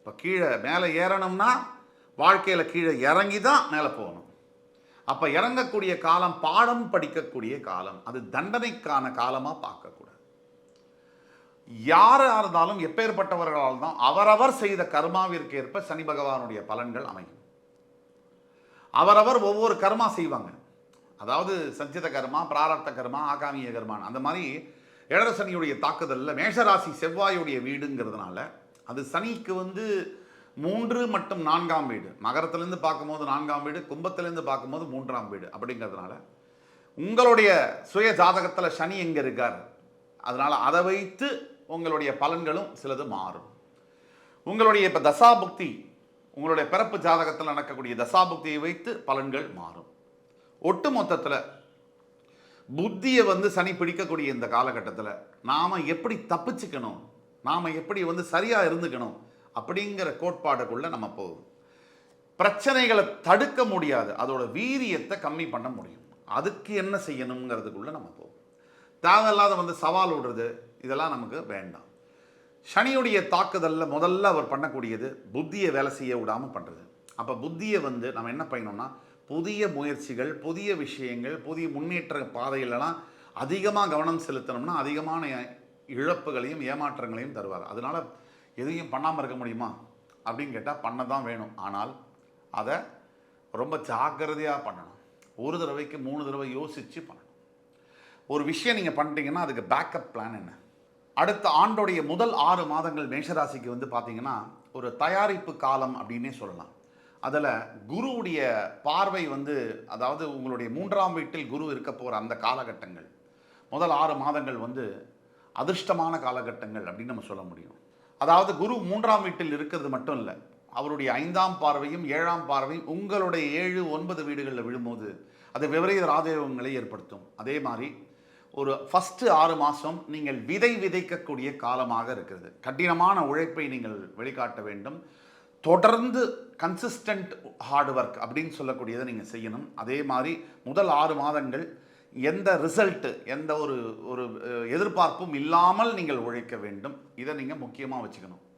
இப்போ கீழே மேலே ஏறணும்னா வாழ்க்கையில் கீழே இறங்கி தான் மேலே போகணும். அப்போ இறங்கக்கூடிய காலம் பாடம் படிக்கக்கூடிய காலம் அது தண்டனைக்கான காலமாக பார்க்கக்கூடாது. யாராக இருந்தாலும் எப்பேற்பட்டவர்களால் தான் அவரவர் செய்த கர்மாவிற்கு ஏற்ப சனி பகவானுடைய பலன்கள் அமையும். அவரவர் ஒவ்வொரு கர்மா செய்வாங்க. அதாவது சஞ்சித கர்மா பிராரப்த கர்மா ஆகாமிய கர்மான் அந்த மாதிரி இடரசனியுடைய தாக்குதலில் மேஷராசி செவ்வாயுடைய வீடுங்கிறதுனால அது சனிக்கு வந்து மூன்று மற்றும் நான்காம் வீடு. மகரத்திலேருந்து பார்க்கும்போது நான்காம் வீடு கும்பத்திலேருந்து பார்க்கும்போது மூன்றாம் வீடு அப்படிங்கிறதுனால உங்களுடைய சுய ஜாதகத்தில் சனி எங்கே இருக்கார்? அதனால் அதை வைத்து உங்களுடைய பலன்களும் சிலது மாறும். உங்களுடைய இப்போ தசாபுக்தி உங்களுடைய பிறப்பு ஜாதகத்தில் நடக்கக்கூடிய தசாபுக்தியை வைத்து பலன்கள் மாறும். ஒட்டு மொத்தத்தில் புத்தியை வந்து சனி பிடிக்கக்கூடிய இந்த காலகட்டத்தில் நாம் எப்படி தப்பிச்சுக்கணும்? நாம் எப்படி வந்து சரியாக இருந்துக்கணும் அப்படிங்கிற கோட்பாடுக்குள்ளே நம்ம போகும். பிரச்சனைகளை தடுக்க முடியாது. அதோட வீரியத்தை கம்மி பண்ண முடியும். அதுக்கு என்ன செய்யணுங்கிறதுக்குள்ளே நம்ம போகும். தேவையில்லாத வந்து சவால் விடுறது இதெல்லாம் நமக்கு வேண்டாம். சனியுடைய தாக்குதலில் முதல்ல அவர் பண்ணக்கூடியது புத்தியை வேலை செய்ய விடாமல் பண்ணுறது அப்போ புத்தியை வந்து நம்ம என்ன பண்ணணும்னா புதிய முயற்சிகள் புதிய விஷயங்கள் புதிய முன்னேற்ற பாதைகளெல்லாம் அதிகமாக கவனம் செலுத்தணும்னா அதிகமான இழப்புகளையும் ஏமாற்றங்களையும் தருவார். அதனால் எதையும் பண்ணாமல் இருக்க முடியுமா? அப்படின்னு கேட்டால் பண்ண தான் வேணும். ஆனால் அதை ரொம்ப ஜாக்கிரதையாக பண்ணணும். ஒரு தடவைக்கு மூணு தடவை யோசித்து பண்ணணும். ஒரு விஷயம் நீங்கள் பண்ணிட்டீங்கன்னா அதுக்கு பேக்கப் பிளான் என்ன? அடுத்த ஆண்டோடைய முதல் ஆறு மாதங்கள் மேஷராசிக்கு வந்து பார்த்தீங்கன்னா ஒரு தயாரிப்பு காலம் அப்படின்னே சொல்லலாம். அதில் குருவுடைய பார்வை வந்து அதாவது உங்களுடைய மூன்றாம் வீட்டில் குரு இருக்க போகிற அந்த காலகட்டங்கள் முதல் ஆறு மாதங்கள் வந்து அதிர்ஷ்டமான காலகட்டங்கள் அப்படின்னு நம்ம சொல்ல முடியும். அதாவது குரு மூன்றாம் வீட்டில் இருக்கிறது மட்டும் இல்லை அவருடைய ஐந்தாம் பார்வையும் ஏழாம் பார்வையும் உங்களுடைய ஏழு ஒன்பது வீடுகளில் விழும்போது அது விபரீத ராஜயோகங்களை ஏற்படுத்தும். அதே மாதிரி ஒரு ஃபஸ்ட்டு ஆறு மாதம் நீங்கள் விதை விதைக்கக்கூடிய காலமாக இருக்கிறது. கடினமான உழைப்பை நீங்கள் வெளிக்காட்ட வேண்டும். தொடர்ந்து கன்சிஸ்டன்ட் ஹார்ட் ஒர்க் அப்படின்னு சொல்லக்கூடியதை நீங்கள் செய்யணும். அதே மாதிரி முதல் ஆறு மாதங்கள் எந்த ரிசல்ட்டு எந்த ஒரு ஒரு எதிர்பார்ப்பும் இல்லாமல் நீங்கள் உழைக்க வேண்டும். இதை நீங்கள் முக்கியமாக வச்சுக்கணும்.